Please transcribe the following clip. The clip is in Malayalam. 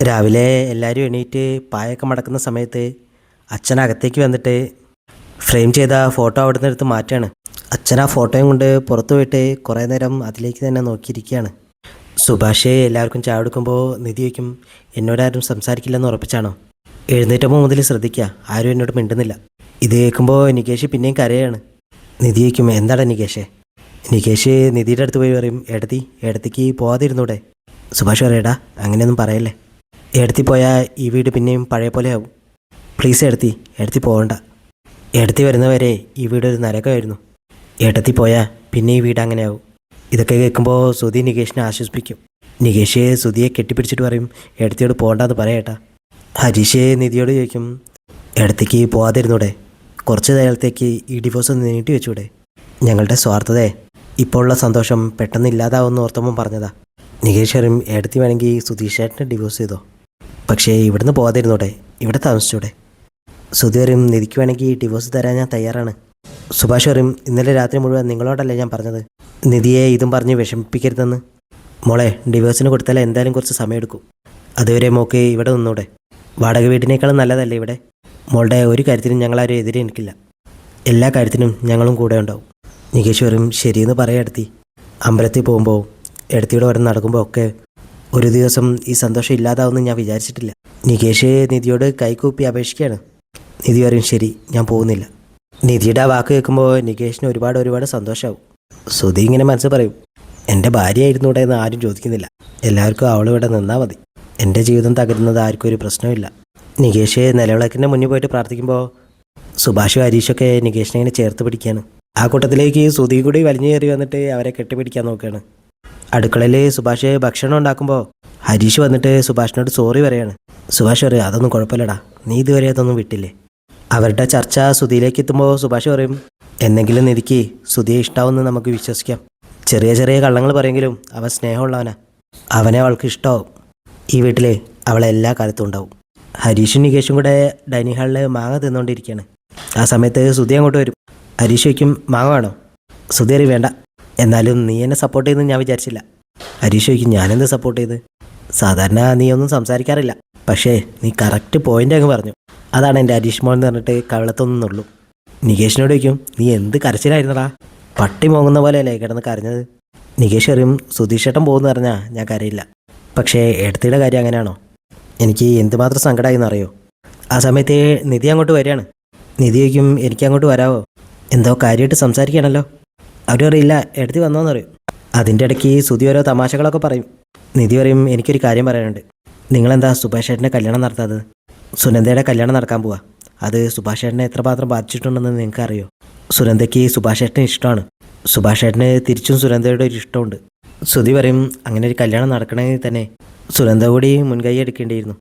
രാവിലെ എല്ലാവരും എണീറ്റ് പായൊക്കെ മടക്കുന്ന സമയത്ത് അച്ഛൻ അകത്തേക്ക് വന്നിട്ട് ഫ്രെയിം ചെയ്ത ഫോട്ടോ അവിടെ നിന്ന് എടുത്ത് മാറ്റാണ്. അച്ഛൻ ആ ഫോട്ടോയും കൊണ്ട് പുറത്തു പോയിട്ട് കുറേ നേരം അതിലേക്ക് തന്നെ നോക്കിയിരിക്കുകയാണ്. സുഭാഷ് എല്ലാവർക്കും ചായ എടുക്കുമ്പോൾ നിധി വയ്ക്കും എന്നോടാരും സംസാരിക്കില്ലെന്ന് ഉറപ്പിച്ചാണോ? എഴുന്നേറ്റപ്പോൾ മുതൽ ശ്രദ്ധിക്കുക ആരും എന്നോട് മിണ്ടുന്നില്ല. ഇത് കേൾക്കുമ്പോൾ നികേഷ് പിന്നെയും കരയാണ്. നിധി വയ്ക്കും എന്താണ് നികേഷേ? നികേഷ് നിധിയുടെ അടുത്ത് പോയി പറയും എടത്തി എടത്തേക്ക് പോവാതിരുന്നൂടെ. സുഭാഷ് പറയടാ അങ്ങനെയൊന്നും പറയല്ലേ? എടുത്തി പോയാൽ ഈ വീട് പിന്നെയും പഴയ പോലെ ആവും. പ്ലീസ് എടുത്തി എടുത്തി പോകണ്ട എടുത്തി വരുന്നവരെ ഈ വീട് ഒരു നരകമായിരുന്നു. എടുത്തി പോയാൽ പിന്നെ ഈ വീട് അങ്ങനെയാവും ഇതൊക്കെ കേൾക്കുമ്പോൾ സുധി നികേഷിനെ ആശ്വസിപ്പിക്കും. നികേഷ് സുധിയെ കെട്ടിപ്പിടിച്ചിട്ട് പറയും എടുത്തിയോട് പോകണ്ടെന്ന് പറയട്ടാ ഹരീഷ് നിധിയോട് ചോദിക്കും എടുത്തേക്ക് പോവാതിരുന്നൂടെ? കുറച്ച് നേരത്തേക്ക് ഈ ഡിവോഴ്സ് നീട്ടി വെച്ചൂടെ? ഞങ്ങളുടെ സ്വാർത്ഥതയെ ഇപ്പോഴുള്ള സന്തോഷം പെട്ടെന്ന് ഇല്ലാതാവുമെന്ന് ഓർത്തമ്മ പറഞ്ഞതാ. നികേഷ് അറിയും എടുത്തി വേണമെങ്കിൽ സുധീഷ് ചേട്ടനെ ഡിവോഴ്സ് ചെയ്തോ? പക്ഷേ ഇവിടുന്ന് പോകാതിരുന്നോടെ ഇവിടെ താമസിച്ചൂടെ. സുധി പറയും നിധിക്ക് വേണമെങ്കിൽ ഡിവോഴ്സ് തരാൻ ഞാൻ തയ്യാറാണ്. സുഭാഷ് പറയും ഇന്നലെ രാത്രി മുഴുവൻ നിങ്ങളോടല്ലേ ഞാൻ പറഞ്ഞത്? നിധിയെ ഇതും പറഞ്ഞ് വിഷമിപ്പിക്കരുതെന്ന്. മോളെ ഡിവോഴ്സിന് കൊടുത്താൽ എന്തായാലും കുറച്ച് സമയമെടുക്കും അതുവരെ മോക്ക് ഇവിടെ നിന്നൂടെ. വാടക വീട്ടിനേക്കാളും നല്ലതല്ലേ ഇവിടെ? മോളുടെ ഒരു കാര്യത്തിനും ഞങ്ങളാരും എതിരെ നിൽക്കില്ല. എല്ലാ കാര്യത്തിനും ഞങ്ങളും കൂടെ ഉണ്ടാവും. പറയും ശരിയെന്ന് പറയാം എടുത്തി അമ്പലത്തിൽ പോകുമ്പോൾ എടുത്തിയുടെ വരെ നടക്കുമ്പോൾ ഒക്കെ ഒരു ദിവസം ഈ സന്തോഷം ഇല്ലാതാവുമെന്ന് ഞാൻ വിചാരിച്ചിട്ടില്ല. നികേഷ് നിധിയോട് കൈകൂപ്പി അപേക്ഷിക്കുകയാണ്. നിധി പറയും ശരി ഞാൻ പോകുന്നില്ല. നിധിയുടെ ആ വാക്ക് കേൾക്കുമ്പോൾ നികേഷിന് ഒരുപാട് ഒരുപാട് സന്തോഷമാവും സുധി ഇങ്ങനെ മനസ്സ് പറയും എന്റെ ഭാര്യയായിരുന്നു ഇവിടെ എന്ന് ആരും ചോദിക്കുന്നില്ല. എല്ലാവർക്കും അവൾ ഇവിടെ നിന്നാൽ മതി. എന്റെ ജീവിതം തകരുന്നത് ആർക്കും ഒരു പ്രശ്നമില്ല നികേഷ് നിലവിളക്കിന്റെ മുന്നിൽ പോയിട്ട് പ്രാർത്ഥിക്കുമ്പോൾ സുഭാഷും ഹരീഷൊക്കെ നികേഷിനെ ഇങ്ങനെ ചേർത്ത് പിടിക്കുകയാണ്. ആ കൂട്ടത്തിലേക്ക് സുധി കൂടി വലിഞ്ഞു കയറി വന്നിട്ട് അവരെ കെട്ടിപ്പിടിക്കാൻ നോക്കുകയാണ്. അടുക്കളയിൽ സുഭാഷ് ഭക്ഷണം ഉണ്ടാക്കുമ്പോൾ ഹരീഷ് വന്നിട്ട് സുഭാഷിനോട് സോറി പറയാണ്. സുഭാഷ് പറയും അതൊന്നും കുഴപ്പമില്ലടാ. നീ ഇതുവരെ അതൊന്നും വിട്ടില്ലേ? അവരുടെ ചർച്ച സുധിയിലേക്ക് എത്തുമ്പോൾ സുഭാഷ് പറയും എന്നെങ്കിലും നിധിക്ക് സുധിയെ ഇഷ്ടാവുമെന്ന് നമുക്ക് വിശ്വസിക്കാം. ചെറിയ ചെറിയ കള്ളങ്ങൾ പറയെങ്കിലും അവൻ സ്നേഹമുള്ളവനാ. അവനെ അവൾക്ക് ഇഷ്ടമാവും. ഈ വീട്ടിൽ അവളെ എല്ലാ കാലത്തും ഉണ്ടാവും. ഹരീഷും നികേഷും കൂടെ ഡൈനിങ് ഹാളിൽ മാങ്ങ തിന്നുകൊണ്ടിരിക്കുകയാണ് ആ സമയത്ത് സുധി അങ്ങോട്ട് വരും. ഹരീഷ് വയ്ക്കും മാങ്ങ വേണോ? സുധി വേണ്ട. എന്നാലും നീ എന്നെ സപ്പോർട്ട് ചെയ്യുന്നു ഞാൻ വിചാരിച്ചില്ല. ഹരീഷ് ചോദിക്കും ഞാനെന്ത് സപ്പോർട്ട് ചെയ്ത്? സാധാരണ നീ ഒന്നും സംസാരിക്കാറില്ല. പക്ഷേ നീ കറക്റ്റ് പോയിന്റ് അങ്ങ് പറഞ്ഞു. അതാണ് എന്റെ ഹരീഷ് മോൾ എന്ന് പറഞ്ഞിട്ട് കവിളത്തൊന്നുള്ളൂ നികേഷിനോട് ചോദിക്കും നീ എന്ത് കരച്ചിലായിരുന്നടാ? പട്ടി മോങ്ങുന്ന പോലെയല്ലേ കിടന്ന് കരഞ്ഞത്? നികേഷ് അറിയും സുധീഷ് ഏട്ടൻ പോകുമെന്ന് പറഞ്ഞാൽ ഞാൻ കരയില്ല. പക്ഷേ എടുത്തിയുടെ കാര്യം അങ്ങനെയാണോ? എനിക്ക് എന്തുമാത്രം സങ്കടമായി എന്നറിയോ ആ സമയത്ത് നിധി അങ്ങോട്ട് വരികയാണ്. നിധി ചോദിക്കും എനിക്ക് അങ്ങോട്ട് വരാവോ? എന്തോ കാര്യമായിട്ട് സംസാരിക്കുകയാണല്ലോ. അവർ പറയില്ല എടുത്തി വന്നോന്ന് പറയും. അതിന്റെ ഇടയ്ക്ക് സുതി ഓരോ തമാശകളൊക്കെ പറയും. നിധി പറയും എനിക്കൊരു കാര്യം പറയാനുണ്ട്. നിങ്ങളെന്താ സുഭാഷ് ചേട്ടന്റെ കല്യാണം നടത്താത്തത്? സുനന്ദയുടെ കല്യാണം നടക്കാൻ പോവാ. അത് സുഭാഷ് ചേട്ടനെ എത്രമാത്രം ബാധിച്ചിട്ടുണ്ടെന്ന് നിങ്ങൾക്ക് അറിയോ സുനന്ദയ്ക്ക് സുഭാഷ് ചേട്ടനെ ഇഷ്ടമാണ്. സുഭാഷ് ചേട്ടന് തിരിച്ചും സുനന്ദയുടെ ഒരു ഇഷ്ടമുണ്ട്. സുതി പറയും അങ്ങനെ ഒരു കല്യാണം നടക്കണമെങ്കിൽ തന്നെ. സുനന്ദ കൂടി മുൻകൈ എടുക്കേണ്ടിയിരുന്നു